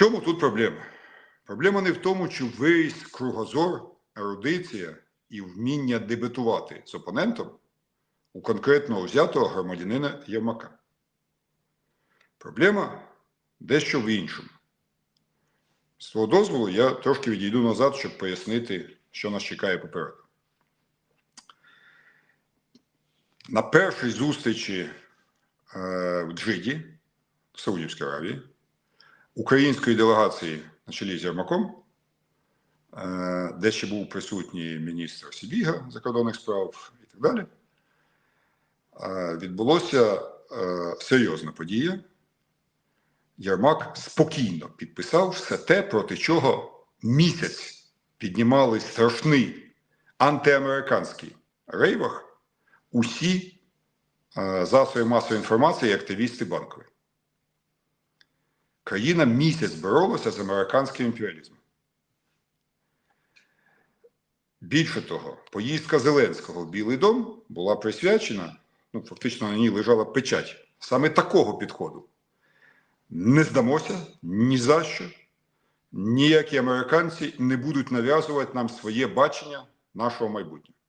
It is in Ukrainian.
чому тут проблема? Проблема не в тому, чи виріс кругозор, ерудиція і вміння дебетувати з опонентом у конкретно взятого громадянина Єрмака. Проблема дещо в іншому. З свого дозволу я трошки відійду назад, щоб пояснити, що нас чекає попереду. На першій зустрічі е, в Джиді, в Саудівській Аравії, української делегації на чолі з Єрмаком, е, де ще був присутній міністр Сібіга закордонних справ і так далі, е, відбулося е, серйозна подія. Єрмак спокійно підписав все те, проти чого місяць піднімали страшний антиамериканський рейвах усі засоби масової інформації і активісти банкові. Країна місяць боролася з американським імперіалізмом. Більше того, поїздка Зеленського в Білий дом була присвячена, ну, фактично на ній лежала печать саме такого підходу. Не здамося ні за що. Ніякі американці не будуть нав'язувати нам своє бачення нашого майбутнього.